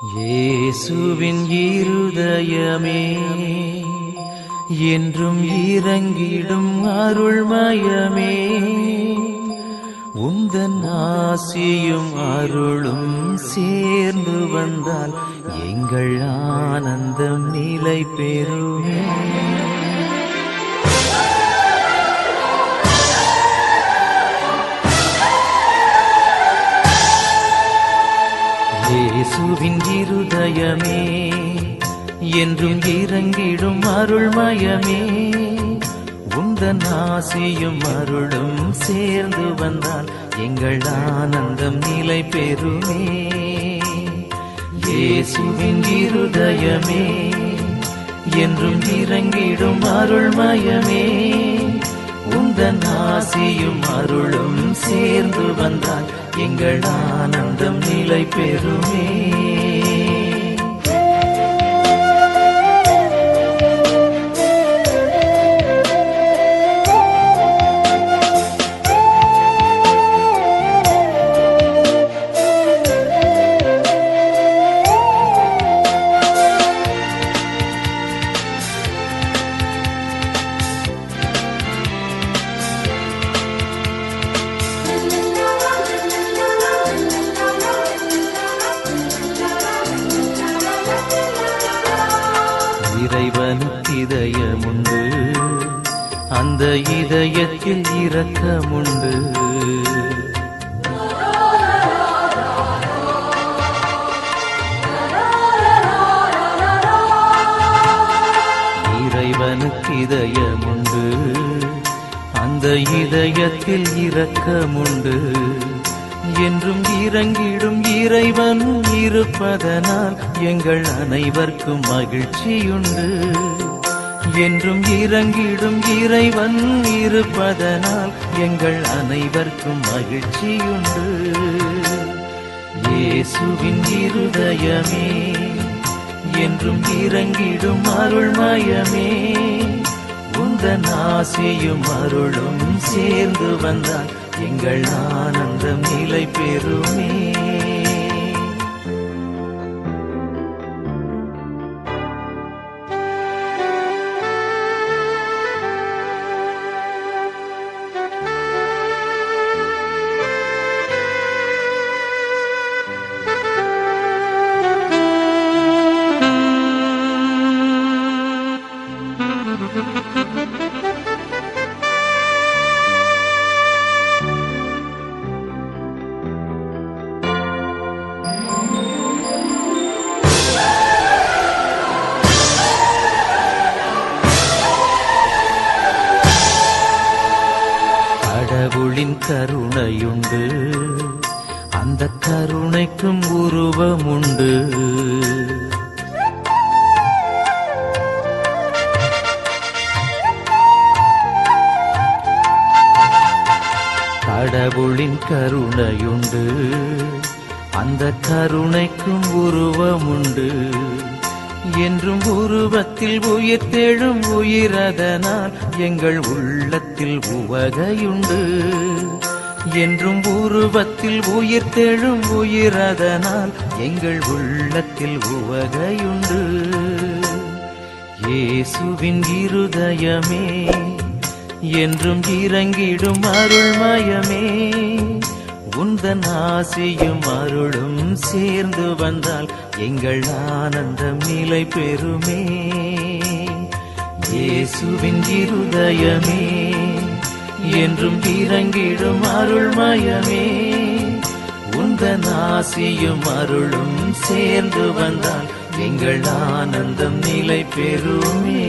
இயேசுவின் இருதயமே என்றும் இறங்கிடும் அருள்மயமே. உந்தன் ஆசியும் அருளும் சேர்ந்து வந்தால் எங்கள் ஆனந்தம் நிலை பெறுமே இயேசுவின் இருதயமே என்றும் இறங்கிடும் அருள்மயமே. உந்தன் ஆசியும் அருளும் சேர்ந்து வந்தால் எங்கள் ஆனந்தம் நிலை பெறுமே. இயேசுவின் இருதயமே என்றும் இறங்கிடும் அருள்மயமே. உந்தன் ஆசியும் அருளும் சேர்ந்து வந்தால் எங்கள் ஆனந்தம் நிலை பெறுமே இதயமுண்டு. அந்த இதயத்தில் இரக்கமுண்டு. இறைவனுக்கு இதயமுண்டு. அந்த இதயத்தில் இரக்கமுண்டு. என்றும் இறங்கிடும் இறைவன் இருப்பதனால் எங்கள் அனைவர்க்கும் மகிழ்ச்சியுண்டு. என்றும் இறங்கிடும் இறைவன் இருப்பதனால் எங்கள் அனைவர்க்கும் மகிழ்ச்சியுண்டு. இயேசுவின் இருதயமே என்றும் இறங்கிடும் அருள்மயமே உந்தன் ஆசையும் அருளும் சேர்ந்து வந்தான் எங்கள் ஆனந்தம் நிலை பெறுமே கடவுளின் கருணையுண்டு. அந்த கருணைக்கும் உருவமுண்டு. கடவுளின் கருணையுண்டு. அந்த கருணைக்கும் உருவமுண்டு. என்றும் உருவத்தில் உயிர் தேழும் உயிரதனால் எங்கள் உள்ளத்தில் உவகையுண்டு. என்றும் உருவத்தில் உயிர் தேழும் உயிரதனால் எங்கள் உள்ளத்தில் உவகையுண்டு. இயேசுவின் இருதயமே என்றும் இறங்கிடும் அருள்மயமே. உந்தன் ஆசியும் அருளும் சேர்ந்து வந்தால் எங்கள் ஆனந்தம் நிலை பெறுமே. இயேசுவின் இருதயமே என்றும் இறங்கிடும் அருள்மயமே உந்தன் ஆசியும் அருளும் சேர்ந்து வந்தால் எங்கள் ஆனந்தம் நிலை பெறுமே.